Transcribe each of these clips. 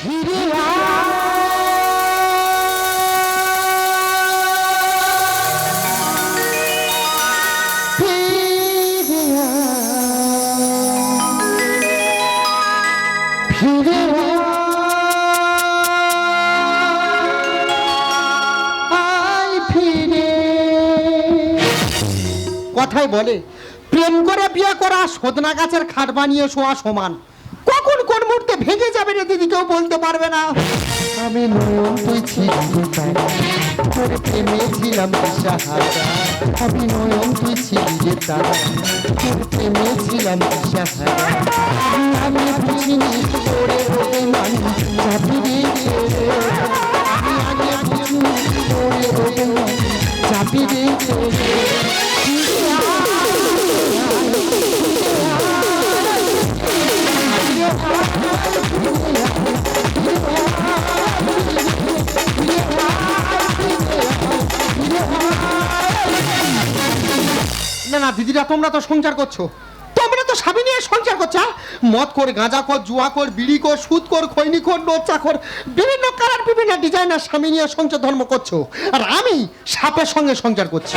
ফিরে কথাই বলে প্রেম করে বিয়ে করা সদনা গাছের খাট বানিয়ে শোয়া সমান। কোন ভেঙে যাবে রে দিদি, কেউ বলতে পারবে না। আমি নয়ন, তুই ছিলি তারা প্রেমে ছিলাম সাহারা। আমি নয়ন, তুই ছিলি রে তারা, তোর প্রেমে ছিলাম সাহারা। আমি বুঝিনি তোরে অভিমান চাপি রে। তোমরা তো সংসার করছ। তোমরা তো স্বামী নিয়ে সংসার করছ? মদ কর গাঁজা কর জুয়া কর বিড়ি কর সুদ কর খৈনি কর নোচা কর বিভিন্ন কালার, বিভিন্ন ডিজাইনার স্বামী নিয়ে সংসার ধর্ম করছ। আর আমি সাপের সঙ্গে সংসার করছি।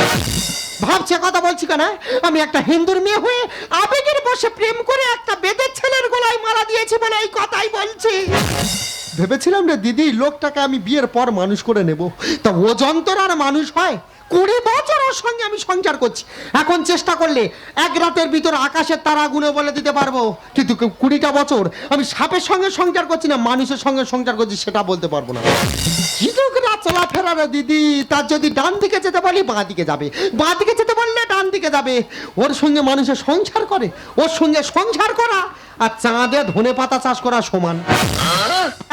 ভাবছে কথা বলছি কেন? আমি একটা হিন্দুর মেয়ে হয়ে আবেগের বসে প্রেম করে একটা বেদের ছেলের গলায় মারা দিয়েছি বলে এই কথাই বলছি। ভেবেছিলাম রে দিদি, লোকটাকে আমি বিয়ের পর মানুষ করে নেব। তা ও যন্ত্র আর মানুষ হয়। কুড়ি বছর ওর সঙ্গে আমি সংসার করছি। এখন চেষ্টা করলে এক রাতের ভিতর আকাশের তারা গুলো বলে দিতে পারব। কিন্তু কুড়িটা বছর আমি সাপের সঙ্গে সংসার করছি না, মানুষের সঙ্গে সংসার করছি, সেটা বলতে পারব না। হিন্দুকরা চলাফেরা রে দিদি, তার যদি ডান দিকে যেতে বলি, বাঁ দিকে যাবে। বাঁ দিকে যেতে বললে ডান দিকে যাবে। ওর সঙ্গে মানুষের সংসার করে, ওর সঙ্গে সংসার করা আর চাঁদে ধনে পাতা চাষ করা সমান।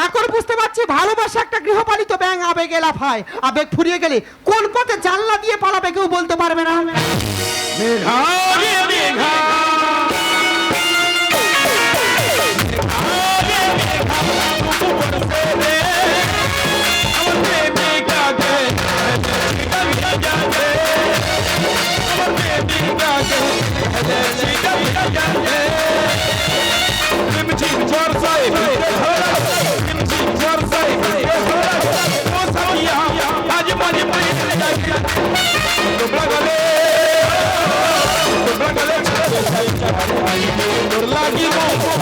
এখন বুঝতে পারছি ভালোবাসা একটা গৃহপালিত ব্যাং আবেগে লাফায় আবেগ ফুরিয়ে গেলে কোন পথে জানলা দিয়ে পালাবে কেউ বলতে পারবে না। মেঘা রে মেঘা হ্যাঁ ওরে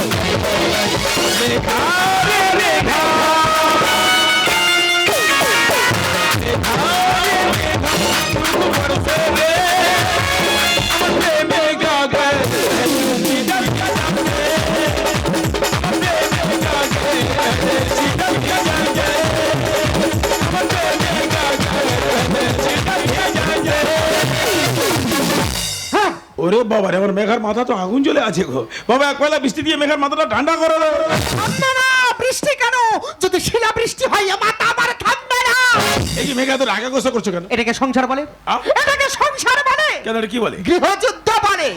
বাবা রে আমার মেঘার মাথা তো আগুন জ্বলে আছে গো। বাবা এক বেলা বৃষ্টি দিয়ে মেঘার মাথাটা ঠান্ডা করে দাও। না বৃষ্টি কেন? যদি শিলা বৃষ্টি হয় মাথা আমার থাকবে না। এই যে মেঘা তো রাগা গোসা করছ কেন? এটাকে সংসার বলে? এটাকে সংসার বলে। কেন কি বলে? গৃহযুদ্ধ বলে।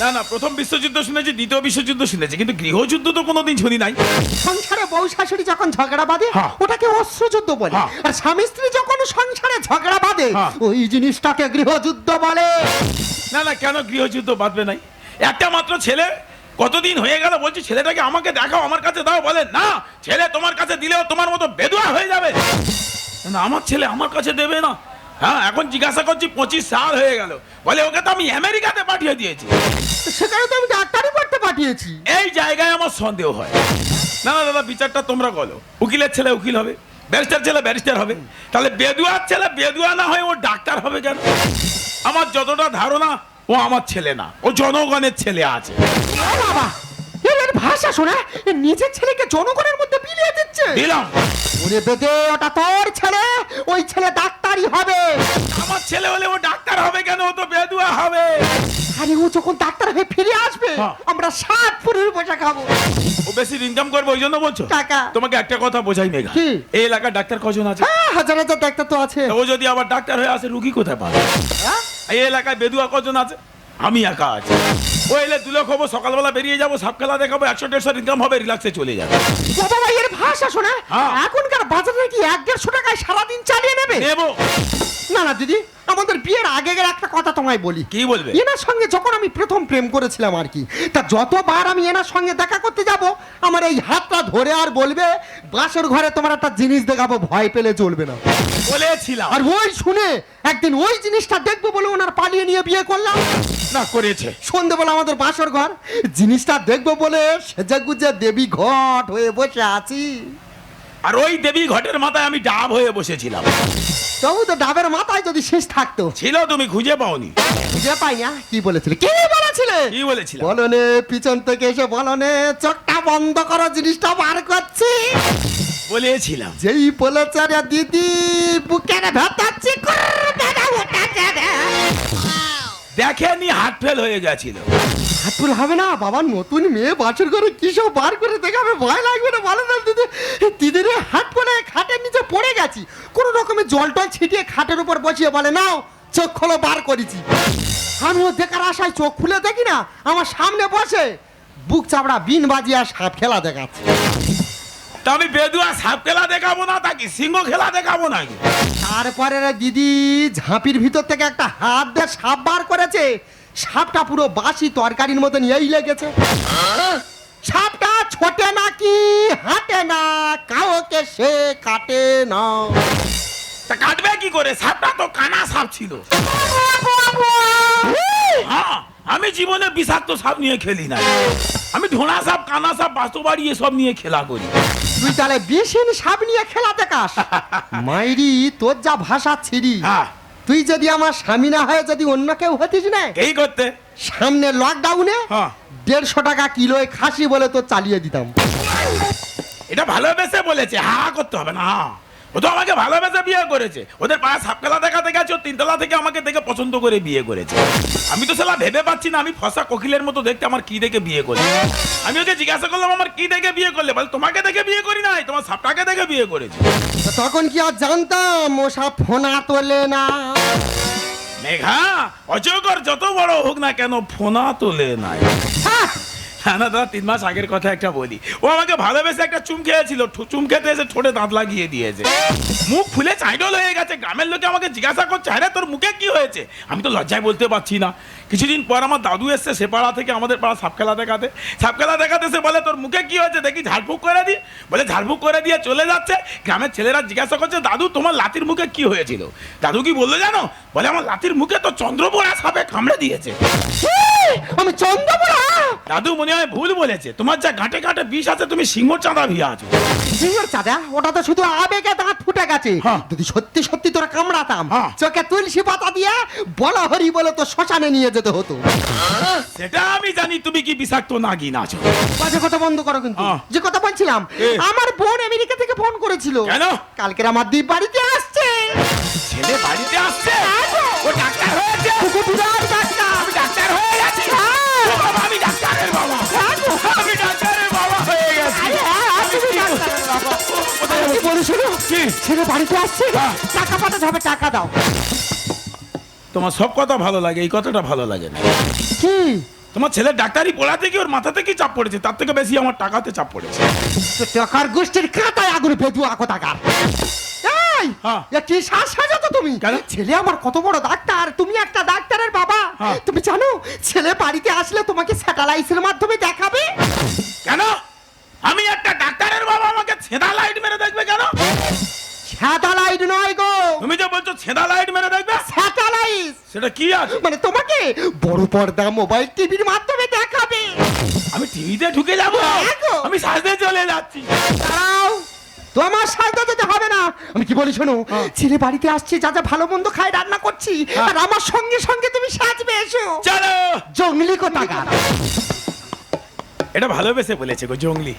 না না প্রথম বিশ্বযুদ্ধ শুনেছি দ্বিতীয় বিশ্বযুদ্ধ শুনেছি কিন্তু গৃহযুদ্ধ তো কোনোদিন শুনি নাই। সংসারে বউ শাশুড়ি যখন ঝগড়া বাঁধে হ্যাঁ। ওটাকে অস্ত্রযুদ্ধ বলে। হ্যাঁ। আর স্বামী স্ত্রী যখন সংসারে ঝগড়া বাঁধে হ্যাঁ। ওই জিনিসটাকে গৃহযুদ্ধ বলে। না না কেন গৃহযুদ্ধ বাঁধবে নাই? একটা মাত্র ছেলে কতদিন হয়ে গেল বলছি ছেলেটাকে আমাকে দেখাও আমার কাছে দাও বলে না ছেলে তোমার কাছে দিলেও তোমার মতো বেদুয়া হয়ে যাবে। না আমার ছেলে আমার কাছে দেবে না। হ্যাঁ এখন জিজ্ঞাসা করছি পঁচিশ সাল হয়ে গেল। বলে ওকে তো আমি আমেরিকাতে পাঠিয়ে দিয়েছি। সেখানে তো আমি ডাক্তারি পড়তে পাঠিয়েছি। এই জায়গায় আমার সন্দেহ হয়। না না দাদা বিচারটা তোমরা বলো। উকিলের ছেলে উকিল হবে ব্যারিস্টার ছেলে ব্যারিস্টার হবে। তাহলে বেদুয়ার ছেলে বেদুয়া না হয় ও ডাক্তার হবে কেন? আমার যতটা ধারণা ও আমার ছেলে না ও জনগণের ছেলে আছে। বাবা ভাষা শোনা নিজের ছেলেকে জনগণের মধ্যে বিলিয়ে দিচ্ছে। দিলাম। ওরে বেদে ওটা তোর ছেলে ওই ছেলে ডাক্তারই হবে। আমার ছেলে হলে ও ডাক্তার হবে কেন? ও তো বেদুয়া হবে। আরে ও যখন ডাক্তার হয়ে ফিরে আসবে হ্যাঁ। আমরা সাত পুরুষ বসে খাব। ও বেশি ইনকাম করবে ওই জন্য বলছো? টাকা। তোমাকে একটা কথা বোঝাই মেঘা। কি? এই এলাকার ডাক্তার কজন আছে? হ্যাঁ হাজার হাজার ডাক্তার তো আছে। ও যদি আবার ডাক্তার হয়ে আসে রুগী কোথায় পাবে? হ্যাঁ? এই এলাকায় বেদুয়া কজন আছে? আমি একা আছি। ও এলে দু লক্ষ হব সকালবেলা বেরিয়ে যাব সাপ খেলা দেখাবো একশো দেড়শো ইনকাম হবে রিল্যাক্সে চলে যাবে। বাবা ভাই এর ভাষা শোনা? হ্যাঁ। এখনকার বাজারে কি এক দেড়শো টাকায় সারাদিন চালিয়ে নেবে? নেব। না না দিদি আমাদের বিয়ের আগের একটা কথা তোমায় বলি। কি বলবে? এনার সঙ্গে যখন আমি প্রথম প্রেম করেছিলাম আর কি তা যতবার আমি এনার সঙ্গে দেখা করতে যাব আমার এই হাতটা ধরে আর বলবে বাসর ঘরে তোমার একটা জিনিস দেখাবো ভয় পেলে চলবে না। বলেছিলাম। আর ওই শুনে একদিন ওই জিনিসটা দেখব বলে ওনার পালিয়ে নিয়ে বিয়ে করলাম। না করেছে। সন্ধেবেলা আমাদের বাসর ঘর জিনিসটা দেখব বলে সেজে গুজে দেবী ঘট হয়ে বসে আছি। আর ওই দেবী ঘটের মাথায় আমি ডাব হয়ে বসেছিলাম। তবু তো ডাবের মাথায় যদি শেষ থাকতো। ছিল তুমি খুঁজে পাওনি। খুঁজে পাই না কি বলেছিলে? কি বলেছিলে? কি বলেছিলাম বলনে পিছন থেকে এসে বলনে চোখটা বন্ধ করো জিনিসটা বার করছি। বলেছিলাম। যেই বলেছে দিদি বুকের ভেতাচ্ছি দেখেনি হার্ট ফেল হয়ে গেছিল। হাতুর হবে না বাবা নতুন মেয়ে, বাছুর করে কি সব বার করে দেখাবে ভয় লাগবে না বলে না দিদি দিদি রে হাট করে খাটের নিচে পড়ে গেছি। কোনো রকমে জল টল ছিটিয়ে খাটের উপর বসিয়ে বলে, নাও, চোখ খোলো, বার করেছি। আমিও দেখার আশায় চোখ খুলে দেখি না, আমার সামনে বসে বুক চাপড়া বিন বাজিয়ে সাপ খেলা দেখাচ্ছে। তা আমি বেদুয়া সাপ খেলা দেখাবো না তাকে সিংহ খেলা দেখাবো নাকি তারপরে রে দিদি ঝাঁপির ভিতর থেকে একটা হাত দিয়ে সাপ বার করেছে। সাপটা পুরো বাসি তরকারির মতন এই লেগেছে। সাপটা ছোটে নাকি হাঁটে না কাউকে সে কাটে না। তা কাটবে কি করে? সাপটা তো কানা সাপ ছিল। হ্যাঁ আমি জীবনে বিষাক্ত সাপ নিয়ে খেলি না আমি ঢোনা সাপ কানা সাপ বাস্তবাড়ি এসব নিয়ে খেলা করি। তুই তাহলে বেশিন সাপ নিয়ে খেলা দেখাস মাইরি তোর যা ভাষা ছিরি। হ্যাঁ। তুই যদি আমার স্বামী না হয়ে যদি অন্য কেউ হতিস না এই করতে। সামনে লকডাউনে হ্যাঁ। দেড়শো টাকা কিলোয় খাসি বলে তো চালিয়ে দিতাম। এটা ভালোবেসে বলেছে হা হা করতে হবে না। হা। ও তো আমাকে ভালোবেসে বিয়ে করেছে। ওদের পায়ে সাপ খেলা দেখাতে গেছে ও তিনতলা থেকে আমাকে দেখে পছন্দ করে বিয়ে করেছে। আমি তো সেলা ভেবে পাচ্ছি না আমি ফসা কোকিলের মতো দেখতে আমার কি দেখে বিয়ে করলে আমি ওকে জিজ্ঞাসা করলাম আমার কি দেখে বিয়ে করলে? বলে তোমাকে দেখে বিয়ে করি নাই তোমার সাপটাকে দেখে বিয়ে করেছে। তো তখন কি আর জানতাম ও সব ফোনা তোলে না। মেঘা অজগর যত বড় হোক না কেন ফোনা তোলে নাই। হ্যাঁ না দাদা তিন মাস আগের কথা একটা বলি। ও আমাকে ভালোবেসে একটা চুম খেয়েছিল চুম খেতে এসে ঠোঁটে দাঁত লাগিয়ে দিয়েছে। মুখ ফুলে চাইডল হয়ে গেছে, গ্রামের লোকে আমাকে জিজ্ঞাসা করছে, আরে, তোর মুখে কি হয়েছে? আমি তো লজ্জায় বলতে পারছি না। কিছুদিন পর আমার দাদু এসছে সে পাড়া থেকে আমাদের পাড়া সাপ খেলা দেখাতে। সাপ খেলা দেখাতে সে বলে তোর মুখে কি হয়েছে? দেখি ঝাড়ফুঁক করে দি। বলে ঝাড়ফুঁক করে দিয়ে চলে যাচ্ছে। গ্রামের ছেলেরা জিজ্ঞাসা করছে দাদু তোমার লাতির মুখে কি হয়েছিল? দাদু কি বলল জানো? বলে আমার লাতির মুখে তো চন্দ্রপোড়া সাপে কামড়ে দিয়েছে। আমি দাদু মনে হয় ভুল বলেছে। তোমার যা গাঁটে গাঁটে বিষ আছে তুমি সিংহ চাঁদা ভিয়া আছো। সিংহর চাঁদা? ওটা তো শুধু আবেগে দাঁত ফুটে গেছে। হ্যাঁ। যদি সত্যি সত্যি তোরা কামড়াতাম হ্যাঁ। চোখে তুলসী পাতা দিয়ে বলা হরি বলে তো শ্মশানে নিয়ে যেতে। হতো সেটা আমি জানি তুমি কি বিষাক্ত নাগিন আছো বাজে কথা বন্ধ করো কিন্তু হ্যাঁ। যে কথা বলছিলাম এ। আমার বোন আমেরিকা থেকে ফোন করেছিল কেন? কালকের আমার দ্বীপ বাড়িতে আসছে ছেলে বাড়িতে আসছে ও ডাক্তার হয়েছে কুকুর বিরাট ডাক্তার। আমি ডাক্তার হয়ে গেছি হ্যাঁ। ও বাবা, আমি ডাক্তারের বাবা আমি ডাক্তারের বাবা হয়ে গেছি আরে হ্যাঁ, আমি তুমি ডাক্তারের বাবা। কোথায়? বলি শোনো কি? ছেলে বাড়িতে আসছে হ্যাঁ। টাকা পাঠাতে হবে টাকা দাও তোমার সব কথা ভালো লাগে এই কথাটা ভালো লাগে না। কি তোমার ছেলে ডাক্তারি পড়াতে কি ওর মাথাতে কি চাপ পড়েছে? তার থেকে বেশি আমার টাকাতে চাপ পড়েছে। তো টাকার গোষ্ঠীর খাতায় আগুন বেদুয়া কোথাকার এই হ্যাঁ। কি শ্বাস সাজাতো তুমি? ছেলে আমার কত বড় ডাক্তার তুমি একটা ডাক্তারের বাবা। হ্যাঁ। তুমি জানো ছেলে বাড়িতে আসলে তোমাকে স্যাটেলাইটের মাধ্যমে দেখাবে? কেন? আমি একটা ডাক্তারের বাবা আমাকে ছেঁদা লাইট মেরে দেখবে কেন? স্যাটেলাইট নয় গো। তুমি যে বলছো ছেঁদা লাইট মেরে দেখবে? স্যাটেলাইট। সেটা কি আছে? মানে তোমাকে বড় পর্দা মোবাইল টিভির মাধ্যমে দেখাবে। আমি টিভিতে ঢুকে যাব। হ্যাঁ আমি সাজতে চলে যাচ্ছি। দাঁড়াও। তোমার সাজতে যেতে হবে না। আমি কি বলি শোনো? হ্যাঁ। ছেলে বাড়িতে আসছে যা যা ভালো মন্দ খাই রান্না করছি হ্যাঁ। আর আমার সঙ্গে সঙ্গে তুমি সাজবে এসো। চলো। জঙ্গলি কোথাকার? এটা ভালোবেসে বলেছে গো জঙ্গলি।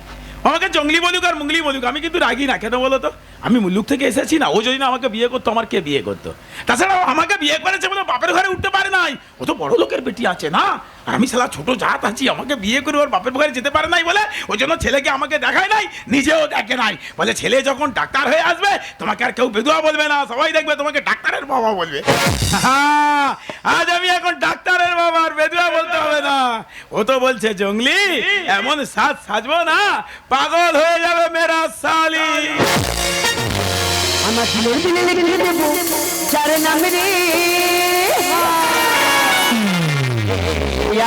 আমাকে জঙ্গলি বলুক আর মুঙ্গলি বলুক আমি কিন্তু রাগি না কেন বলো তো? আমি মুল্লুক থেকে এসেছি না, ও যদি না আমাকে বিয়ে করতো, আমার কে বিয়ে করতো? তাছাড়া আমাকে বিয়ে করেছে বলে বাপের ঘরে উঠতে পারে নাই। ও তো বড় লোকের বেটি আছে না? আমি সালা ছোট জাত আছি, আমাকে বিয়ে করে ওর বাপের ঘরে যেতে পারে নাই বলে ওই জন্য ছেলেকে আমাকে দেখায় নাই, নিজেও দেখে নাই। বলে ছেলে যখন ডাক্তার হয়ে আসবে, তোমাকে আর কেউ বেদুয়া বলবে না, সবাই দেখবে তোমাকে ডাক্তারের বাবা বলবে। আজ আমি এখন ডাক্তারের বাবা, আর বেদুয়া বলতে হবে না। ও তো বলছে, জঙ্গলি, এমন সাজ সাজবো না, পাগল হয়ে যাবে মেরা সাজ আমার ফুলের দিনে লিখে দেব, যার নাম রে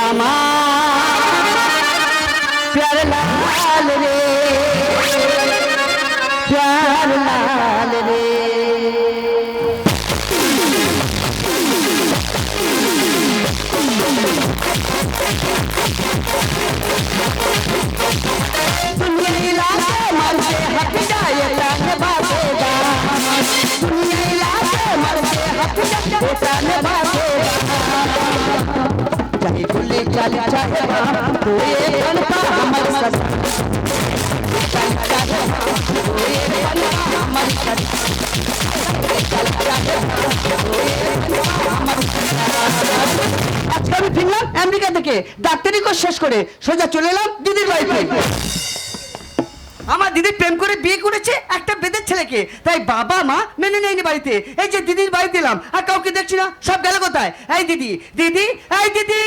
আমার প্যার লাল রে, প্যার লাল রে। আজকে আমি ফিরলাম আমেরিকা থেকে। ডাক্তারি কোর্স শেষ করে সোজা চলে এলাম দিদির বাড়িতে। আমার দিদি প্রেম করে বিয়ে করেছে একটা বেদের ছেলেকে। তাই বাবা মা মেনে নেয়নি বাড়িতে। এই যে দিদির বাড়ি দিলাম আর কাউকে দেখছি না। সব গেল কোথায়? এই দিদি দিদি এই দিদি!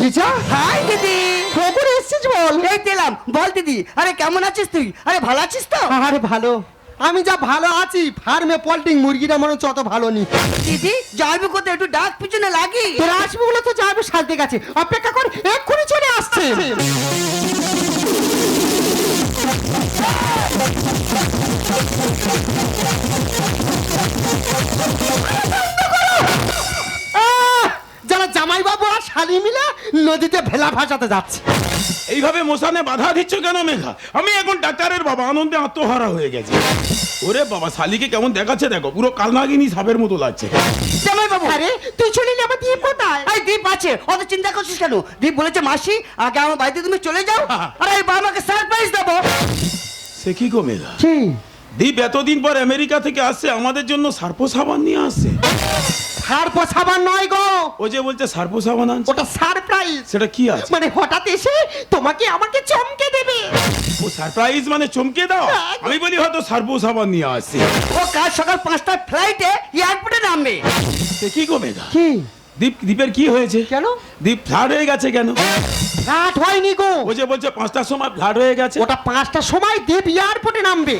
লিজা হাই দিদি! খবর এসছিস বল? এই দিলাম বল দিদি আরে কেমন আছিস তুই? আরে ভালো আছিস তো? আরে ভালো। আমি যা ভালো আছি ফার্মে পল্টিং মুরগিটা মনে হচ্ছে অত ভালো নি দিদি যাইবো কোথায়? একটু ডাক পিছনে লাগি। তোর আসবে বলে তো যাবে সাজতে গেছে। অপেক্ষা কর এক্ষুনি চলে আসছে। যারা জামাইবাবু আর শালি মিলে নদীতে ভেলা ভাসাতে যাচ্ছে। এইভাবে মশানে বাধা দিচ্ছ কেন মেঘা? আমি এখন ডাক্তারের বাবা, আনন্দে আত্মহারা হয়ে গেছি। ওরে বাবা, শালিকে কেমন দেখাচ্ছে দেখো, পুরো কালনাগিনী সাপের মতো লাগছে। জামাই আরে তুই চলে এলি আমার দীপ কোথায়? এই দীপ আছে। অত চিন্তা করছিস কেন? দীপ বলেছে মাসি আগে আমার বাড়িতে তুমি চলে যাও। আরে এই বাবাকে সারপ্রাইজ দেবো। সে কি গো মেলা দীপ এতদিন পর আমেরিকা থেকে আসছে আমাদের জন্য সার্পো সাবান নিয়ে আসছে। সার সাবান নয় গো। ও যে বলছে সার্প সাবান আনছে? ওটা সারপ্রাইজ সেটা কি আছে? মানে হঠাৎ এসে তোমাকে আমাকে চমকে দেবে। ও সারপ্রাইজ মানে চমকে দাও? আমি বলি হয়তো সার্প সাবান নিয়ে আসি ও কাল সকাল পাঁচটার ফ্লাইটে এয়ারপোর্টে নামবে। সে কি গো মেঘা? কি? দীপ দীপের কি হয়েছে? কেন? দীপ ফ্লাড হয়ে গেছে কেন? রাত হয়নি গো। ও যে বলছে পাঁচটার সময় ফ্লাড হয়ে গেছে। ওটা পাঁচটার সময় দেব এয়ারপোর্টে নামবে।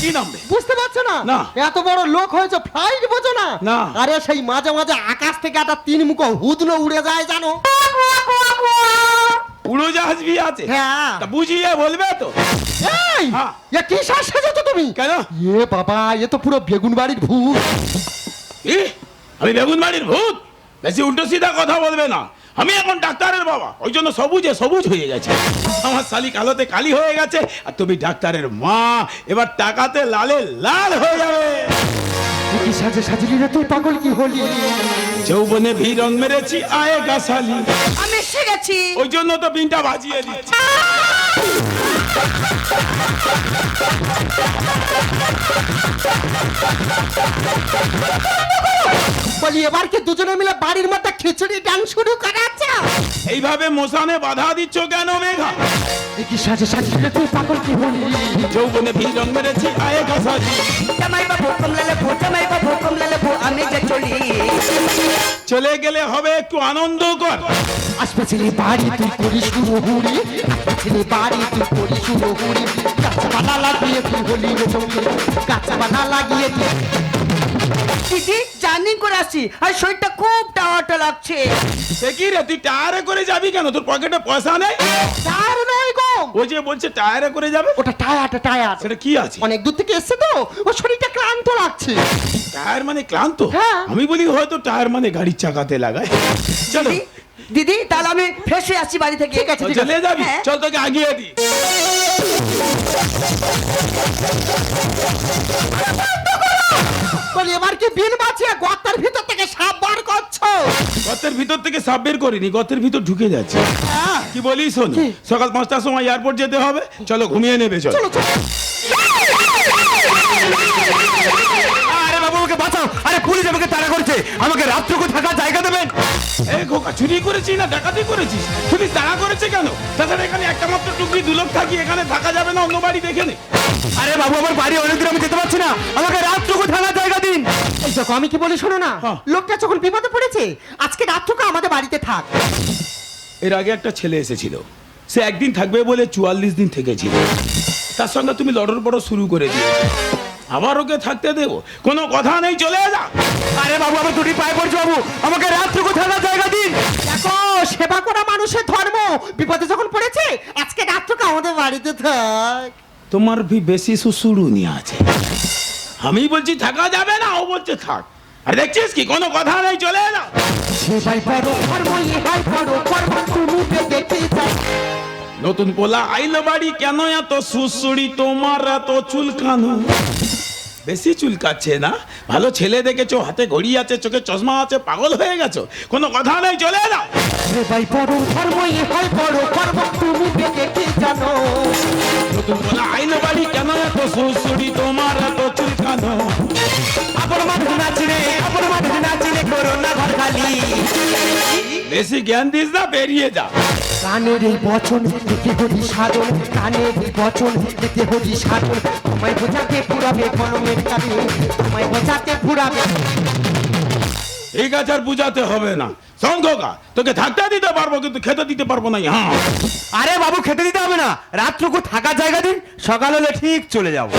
কি নামবে? বুঝতে পারছ না? না। এত বড় লোক হয়েছে ফ্লাইট বোঝো না? না। আরে সেই মাঝে মাঝে আকাশ থেকে একটা তিন মুখো হুদলো উড়ে যায় জানো? উড়োজাহাজ বি আছে। হ্যাঁ। বুঝিয়ে বলবে তো। এই! হ্যাঁ। এ কি শ্বাস সেজেছো তুমি? কেন? এ বাবা এ তো পুরো বেগুন বাড়ির ভূত আমি বেগুন বাড়ির ভূত? বেশি উল্টো সিধা কথা বলবে না। আমি এখন ডাক্তারের বাবা। ওই জন্য সবুজে সবুজ হয়ে গেছে। আমার শালি কালোতে কালি হয়ে গেছে আর তুমি ডাক্তারের মা। এবার টাকাতে লালে লাল হয়ে যাবে। কি সাজে সাজলি রে তুই পাগল কি হলি? যৌবনে ভি রং মেরেছি আয়ে গাছালি আমি এসে গেছি। ওই জন্য তো বিনটা বাজিয়ে দিচ্ছি। বলি এবার কি দুজনে মিলে বাড়ির মধ্যে খিচুড়ি ডান শুরু করাচ্ছ এইভাবে মোসানে বাধা দিচ্ছ কেন মেঘা? কি সাজে সাজলি রে তুই পাগল কি হলি যৌবনে ভি রং মেরেছি আয়ে গাছালি জামাই বাবু কমলালে ভো জামাই বাবু কমলালে ভো আমি যে চলি। চলে গেলে হবে একটু আনন্দ কর। আসবে ছেলে বাড়ি তুই করি শুরু হুড়ি ছেলে বাড়ি তুই করি শুরু হুড়ি গাছপালা লাগিয়ে তুই হলি রে চৌকি গাছপালা লাগিয়ে তুই দিদি জার্নি করে আসছি। আর শরীরটা খুব টাওয়াটা লাগছে। সে কি রে তুই টায়ারে করে যাবি কেন? তোর পকেটে পয়সা নেই? তার নয় গো। ও যে বলছে টায়ারে করে যাবে? ওটা টায়ার টায়ার। সেটা কি আছে? অনেক দূর থেকে এসছে তো। ও শরীরটা ক্লান্ত লাগছে। টায়ার মানে ক্লান্ত? হ্যাঁ। আমি বলি হয়তো টায়ার মানে গাড়ির চাকাতে লাগায়। চলো। দিদি তাহলে আমি ফ্রেশ হয়ে আসছি বাড়ি থেকে। ঠিক আছে চলে যাবি? হ্যাঁ। চল তোকে আগিয়ে দি বলি এবার কি বিন বাঁচিয়ে গর্তের ভিতর থেকে সাপ বার করছ? গর্তের ভিতর থেকে সাপ বের করিনি গর্তের ভিতর ঢুকে যাচ্ছে। কি বলি শোন সকাল পাঁচটার সময় এয়ারপোর্ট যেতে হবে। চলো ঘুমিয়ে নেবে চলো। আমাকে আরে পুলিশ আমাকে তাড়া করছে। আমাকে রাত্রকু থাকার জায়গা দেবেন। এই খোকা চুরি করেছিস না? ডাকাতি করেছিস? পুলিশ তাড়া করেছে কেন? তাছাড়া এখানে একটা মাত্র টুকরি দুলোক থাকি এখানে থাকা যাবে না অন্য বাড়ি দেখে নে। আরে বাবু আমার বাড়ি অনেকদিন আমি যেতে পারছি না। আমাকে রাত্রকু থাকার জায়গা দিন। এই দেখো আমি কি বলি শোনো না? হ্যাঁ। লোকটা যখন বিপদে পড়েছে আজকে রাত্রকে আমাদের বাড়িতে থাক। এর আগে একটা ছেলে এসেছিল। সে একদিন থাকবে বলে চুয়াল্লিশ দিন থেকেছিল। তার সঙ্গে তুমি লড়র বড় শুরু করে দিয়েছ। আবার ওকে থাকতে দেবো। কোনো কথা নেই চলে যা। আরে বাবু আমার দুটি পায়ে পড়ছে বাবু। আমাকে রাত্রকু থাকার জায়গা দিন। দেখো সেবা করা মানুষের ধর্ম। বিপদে যখন পড়েছে আজকে রাত্রকে আমাদের বাড়িতে থাক। তোমার ভি বেশি সুসুড়ুনি আছে। আমি বলছি থাকা যাবে না ও বলছে থাক। আর দেখছিস কি কোনো কথা নেই চলে যা। সেবাই করো ধর্ম ইহাই করো কর্ম তুমি দেখতে চাই নতুন পোলা আইলো বাড়ি কেন এত সুসুড়ি? তোমার এত চুলকানো। বেশি চুলকাচ্ছে না? ভালো ছেলে দেখেছ হাতে ঘড়ি আছে চোখে চশমা আছে পাগল হয়ে গেছো? কোনো কথা নেই চলে যা সেবাই করো ধর্ম ইহাই করো কর্ম তুমি দেখতে জানো? নতুন পোলা আইলো বাড়ি কেন এত সুসুড়ি তোমার এত চুলকানো। আপন মানুষ নাচিনে আপন মানুষ নাচিনে করো না ঘর খালি। বেশি জ্ঞান দিস না বেরিয়ে যা। কানের এই বচন দেখে হরি সাধন কানের এই বচন দেখে হরি সাধন। তোমায় বোঝাতে পুরাবে কলমের কাছে তোমায় বোঝাতে পুরাবে ঠিক আছে আর বুঝাতে হবে না। শঙ্খকা তোকে থাকতে দিতে পারব কিন্তু খেতে দিতে পারব না হ্যাঁ আরে বাবু খেতে দিতে হবে না। রাত্রকু থাকার জায়গা দিন সকাল হলে ঠিক চলে যাব।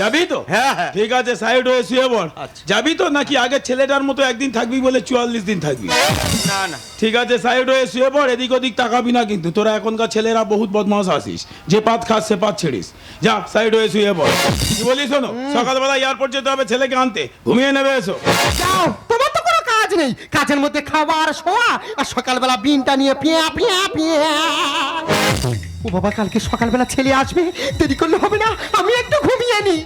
যাবি তো? হ্যাঁ, হ্যাঁ। ঠিক আছে সাইড হয়ে শুয়ে পড়। যাবি তো নাকি আগে ছেলেটার মতো একদিন থাকবি বলে চুয়াল্লিশ দিন থাকবি? না না। ঠিক আছে সাইড হয়ে শুয়ে পড় এদিক ওদিক তাকাবি না কিন্তু। তোরা এখনকার ছেলেরা বহুত বদমাস আসিস। যে পাত খাস সে পাত ছেড়িস। যা সাইড হয়ে শুয়ে পড়। কি বলি শোনো? সকালবেলা এয়ারপোর্ট যেতে হবে ছেলেকে আনতে। ঘুমিয়ে নেবে এসো। যাও। নেই। কাজের মধ্যে খাবার শোয়া আর সকালবেলা বিনটা নিয়ে পিয়া পিয়া পিয়া। ও বাবা, কালকে সকালবেলা ছেলে আসবে, দেরি করলে হবে না, আমি একটু ঘুমিয়ে নি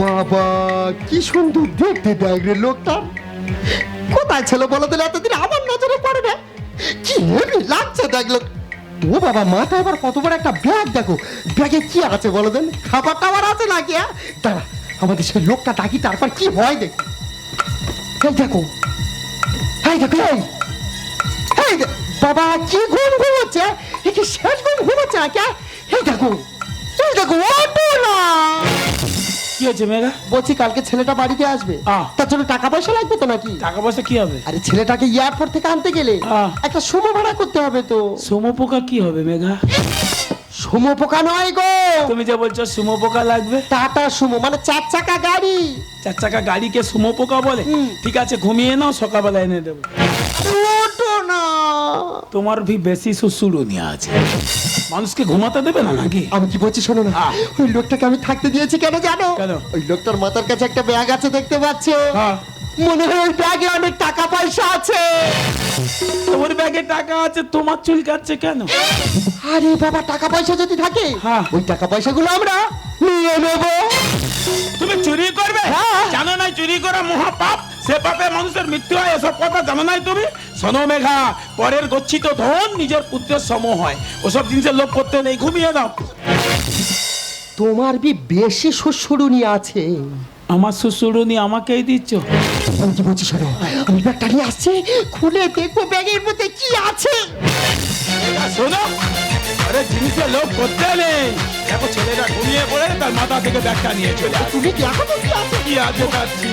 বাবা, কি সুন্দর দেখতে দেখ লোকটা। কোথায় ছিল বলো দিলে, এতদিন আমার নজরে পড়ে না। কি হেভি লাগছে দেখল ও বাবা, মাথায় আবার কত বড় একটা ব্যাগ, দেখো। ব্যাগে কি আছে বলো দেন? খাবার টাবার আছে নাকি হ্যাঁ? দাঁড়া, আমাদের সেই লোকটা ডাকি তারপর কি হয় দেখ। এই দেখো। এই দেখো এই। এই বাবা কি ঘুম ঘুমোচ্ছে? এ কি শেষ ঘুম ঘুমোচ্ছে নাকি? এই দেখো এই দেখো ওটো না কি হয়েছে মেঘা বলছি কালকে ছেলেটা বাড়িতে আসবে। তার জন্য টাকা পয়সা লাগবে তো নাকি? টাকা পয়সা কি হবে? আরে ছেলেটাকে এয়ারপোর্ট থেকে আনতে গেলে। একটা সুমো ভাড়া করতে হবে তো। সুমো পোকা কি হবে মেঘা সুমো পোকা নয় গো। তুমি যে বলছো সুমো পোকা লাগবে? টাটা সুমো মানে চার চাকা গাড়ি। চার চাকা গাড়িকে সুমো পোকা বলে ঠিক আছে ঘুমিয়ে নাও সকালবেলা এনে দেবো। না। তোমার ভি বেশি সুসুড়ুনি আছে। মানুষকে ঘুমাতে দেবে না নাকি? আমি কি বলছি শোনো না। ওই লোকটাকে আমি থাকতে দিয়েছি কেন জানো? কেন? ওই লোকটার মাথার কাছে একটা ব্যাগ আছে দেখতে পাচ্ছ? হ্যাঁ। মনে হয় ওই ব্যাগে অনেক টাকা পয়সা আছে। তোমার ব্যাগে টাকা আছে তোমার চুল কাটছে কেন? আরে বাবা টাকা পয়সা যদি থাকে হ্যাঁ। ওই টাকা পয়সাগুলো আমরা নিয়ে নেব। তুমি চুরি করবে? হ্যাঁ। জানো নাই চুরি করা মহা পাপ সে পাপে মানুষের মৃত্যু হয় এসব কথা জানো নাই তুমি? শোনো মেঘা পরের গচ্ছিত ধন নিজের পুত্রের সম হয়। ওসব জিনিসের লোভ করতে নেই ঘুমিয়ে দাও তোমার বি বেশি শ্বশুরুনি আছে। আমার শ্বশুরুনি আমাকেই দিচ্ছ। আমি বলছি শোনো আমি ব্যাগটা নিয়ে আসছি খুলে দেখব ব্যাগের মধ্যে কি আছে। শোনো আরে জিনিসের লোভ করতে নেই। দেখো ছেলেটা ঘুমিয়ে পড়ে তার মাথা থেকে ব্যাগটা নিয়ে চলে তুমি দেখো তো কি আছে? কি আছে পাচ্ছি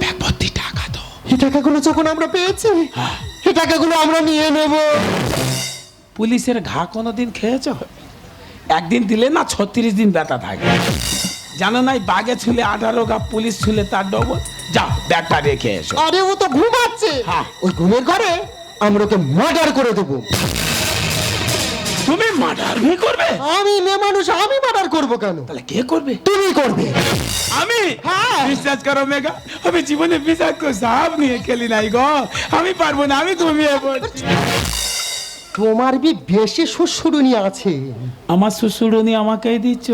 ব্যাগ টাকা তো। এই টাকাগুলো যখন আমরা পেয়েছি এই টাকাগুলো আমরা নিয়ে নেব। পুলিশের ঘা কোনোদিন খেয়েছ? একদিন দিলে না ছত্রিশ দিন ব্যথা থাকে। জানো নাই বাগে ছুলে আঠারো গা পুলিশ ছুলে তার ডবল? যাও ব্যাগটা রেখে এসো। আরে ও তো ঘুমাচ্ছে। হ্যাঁ। ওই ঘুমের ঘরে আমরা ওকে মার্ডার করে দেবো। তুমি মার্ডার ভি করবে? আমি মেয়ে মানুষ আমি মার্ডার করব কেন? তাহলে কে করবে? তুমি করবে। আমি? হ্যাঁ। বিশ্বাস করো মেঘা আমি জীবনে বিশ্বাস বিষাক্ত সাপ নিয়ে খেলি নাই গো। আমি পারব না আমি ঘুমিয়ে পড়ছি। তোমার বি বেশি শ্বশুরুনি আছে। আমার শ্বশুরনি আমাকেই দিচ্ছ?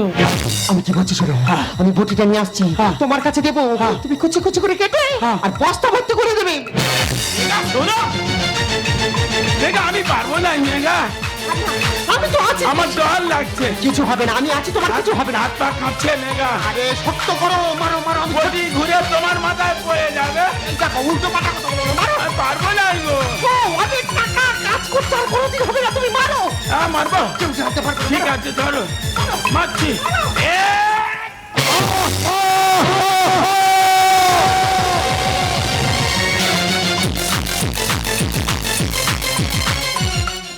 আমি কি বলছি শোনো? আমি বটিটা নিয়ে আসছি। তোমার কাছে দেবো। তুমি কুচি কুচি করে কেটে আর বস্তা ভর্তি করে দেবে। শোনো। আমি পারব না মেঘা আমি তো আছি। আমার ডর লাগছে। কিছু হবে না আমি আছি তোমার কিছু হবে না। হাত পা কাঁপছে মেঘা। আরে শক্ত করো মারো মারো আমি বডি ঘুরে তোমার মাথায় পড়ে যাবে। দেখো উল্টো পাটা কথা বলো মারো। আমি পারব না গো ও, অনেক টাকা। মারবো? পারবে ঠিক আছে ধরো। মারছি। এ!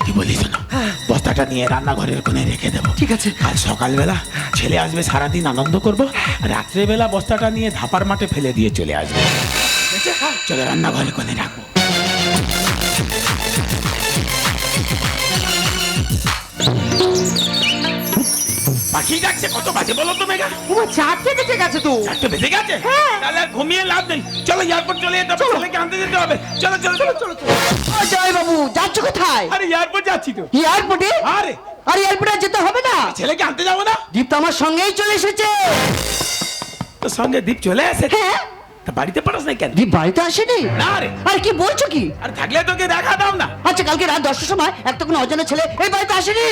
কি বলি বস্তাটা নিয়ে রান্নাঘরের কোণে রেখে দেবো। ঠিক আছে। কাল সকালবেলা ছেলে আসবে সারাদিন আনন্দ করব। আর রাত্রেবেলা বস্তাটা নিয়ে ধাপার মাঠে ফেলে দিয়ে চলে আসবে। চলো রান্নাঘরের কোণে রাখব। পাখি ডাকছে কত বাজে বলো তো মেঘা? ও চারটে বেজে গেছে তো। চারটে বেজে গেছে? তাহলে আর ঘুমিয়ে লাভ নেই। চলো এয়ারপোর্ট চলে যেতে হবে ছেলেকে আনতে যেতে হবে। চলো চলো চলো। চলো ও জয় বাবু যাচ্ছ কোথায়? আরে এয়ারপোর্ট যাচ্ছি তো। এয়ারপোর্টে? আরে। আর এয়ারপোর্টে যেতে হবে না। ছেলেকে আনতে যাব না? দীপ তো আমার সঙ্গেই চলে এসেছে। তোর সঙ্গে দীপ চলে আসে? হ্যাঁ। তা বাড়িতে পারস না কেন? দীপ বাড়িতে আসেনি? না রে। আর কি বলছো কি? আর থাকলে তোকে দেখা দাও না। আচ্ছা কালকে রাত দশটার সময় একটা কোনো অজানা ছেলে এই বাড়িতে আসেনি।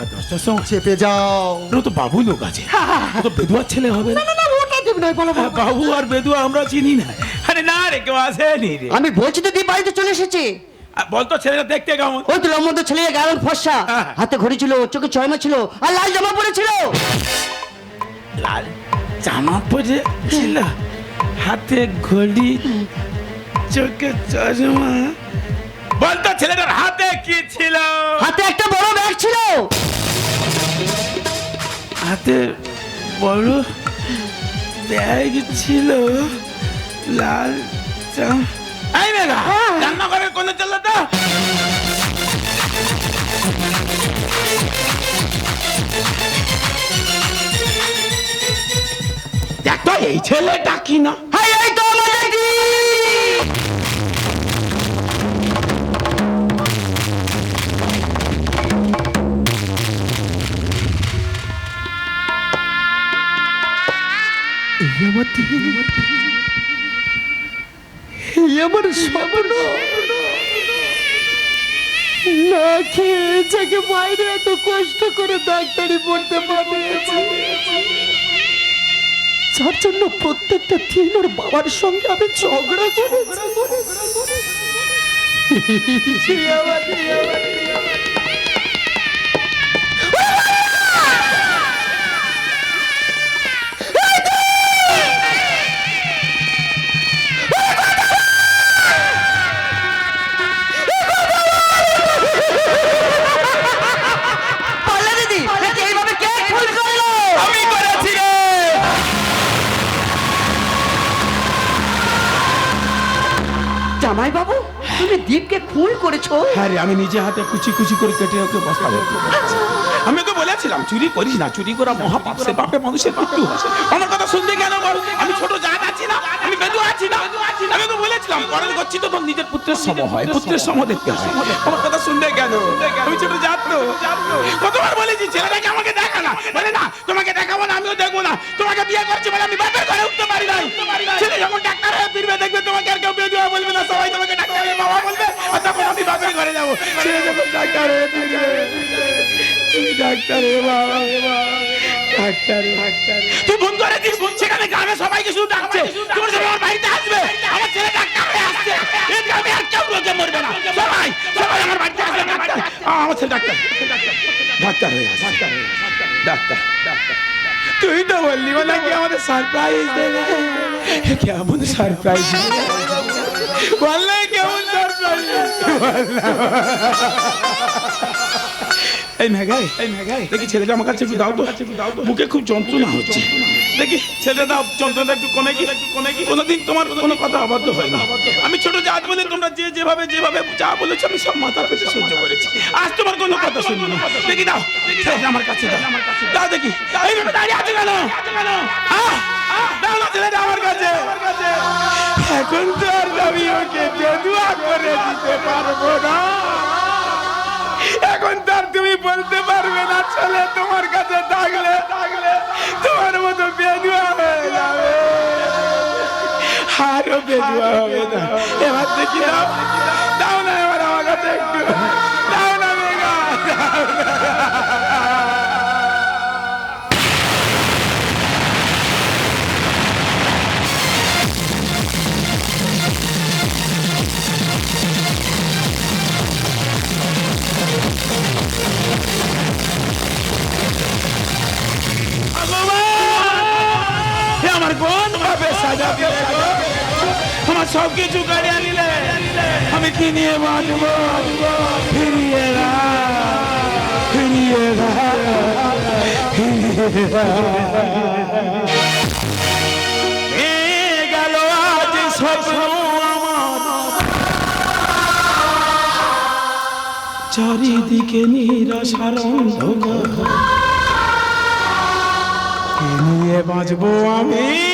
আর দশটার সময় চেপে যাও। ওরা তো বাবু লোক আছে। ও তো বেদুয়ার ছেলে হবে না? না না ওটা দিব নয় বলো হ্যাঁ, বাবু আর বেদুয়া আমরা চিনি না। আরে না রে কেউ আসেনি রে? আমি বলছি তো দীপ বাড়িতে চলে এসেছে। আর বলতো ছেলেটা দেখতে কেমন? ওই তো লম্বদ ছেলে গায়ের ফর্সা। হ্যাঁ। হাতে ঘড়ি ছিল চোখে চয়মা ছিল আর লাল জামা পরেছিল। লাল জামা পরে ছিল হাতে ঘড়ি চোখে চশমা। বলতো ছেলেটার হাতে কি ছিল? হাতে একটা বড় ব্যাগ ছিল। হাতে বড় ব্যাগ ছিল লাল জাম এই মেঘা রান্নাঘরের কোনে চলো তো দেখ তো এই ছেলেটা কি না? আমার স্বপ্ন। না খেয়ে যাকে বাইরে এত কষ্ট করে ডাক্তারি পড়তে পাঠিয়েছি যার জন্য প্রত্যেকটা দিন ওর বাবার সঙ্গে আমি ঝগড়া করেছি। জামাই বাবু তুমি দীপকে খুন করেছ? হ্যাঁ রে আমি নিজে হাতে কুচি কুচি করে কেটে ওকে বস্তা ভর্তি করেছি। আমি ওকে বলেছিলাম চুরি করিস না চুরি করা মহাপাপ সে পাপে মানুষের মৃত্যু হয়। আমার কথা শুনতে কেন বল? আমি ছোট জাত আছি না আমি বেদু আছি না। আমি ওকে বলেছিলাম পরের করছি তো তোর নিজের পুত্রের সম হয় পুত্রের সম দেখতে হয়। আমার কথা শুনতে কেন? আমি ছোট জাত তো। কতবার বলেছি ছেলেটাকে আমাকে দেখা না। বলে না তোমাকে দেখাবো না আমিও দেখব না। তোমাকে বিয়ে করছি বলে আমি বাপের ঘরে উঠতে পারি নাই। ছেলে যখন ডাক্তার হয়ে ফিরবে দেখবে তোমাকে আর কেউ বেদুয়া বলবে না সবাই তোমাকে ডাক্তারের বাবা বলবে আর তখন আমি বাপের ঘরে যাব? যখন ডাক্তার বাবা ডাক্তার ডাক্তার। তুই ফোন করে সেখানে গ্রামে সবাইকে শুধু ডাকছে। তোমার সবাই আমার বাড়িতে আসবে। আমার ছেলে ডাক্তার হয়ে আসছে। এই গ্রামে আর কেউ লোকে মরবে না। সবাই সবাই আমার বাড়িতে আসবে ডাক্তার। আমার ছেলে ডাক্তার। ডাক্তার হয়ে আসছে। ডাক্তার ডাক্তার। তুই তো বললি বলে কি আমাদের সারপ্রাইজ দেবে? কেমন সারপ্রাইজ বললে সারপ্রাইজ এই মেঘাই এই মেঘাই দেখি ছেলেটা আমার কাছে একটু দাও তো। বুকে খুব যন্ত্রণা হচ্ছে। দেখি ছেলেটা দাও যন্ত্রণা একটু কমে কি একটু কমে কি কোনোদিন তোমার কোনো কথা অবাধ্য হয় না। আমি ছোট জাত বলে তোমরা যে যেভাবে যেভাবে যা বলেছ আমি সব মাথা পেতে সহ্য করেছি। আজ তোমার কোনো কথা শুনব না দেখি দাও ছেলেটা আমার কাছে দেখি। দাঁড়িয়ে আছে কেন? আহ, আহ, দাও ছেলেটা আমার কাছে। এখন তো আর আমি ওকে বেদুয়া করে দিতে পারব না। এখন তার তুমি বলতে পারবে না, ছেলে তোমার কাছে থাকলে থাকলে তোমার মতো বেদুয়া হয়ে যাবে। আরও বেদুয়া হবে না। এবার দেখি দাও। না এবার আমার কাছে একটু। দাও না মেঘা। নিয়ে বাঁচব। ফিরিয়ে ফিরিয়ে চারিদিকে কে নিয়ে বাঁচবো আমি?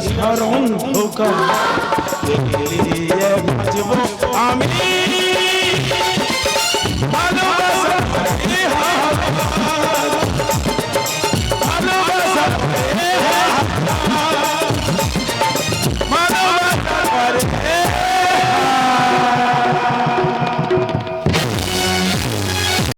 চারিদিকে নিরাশার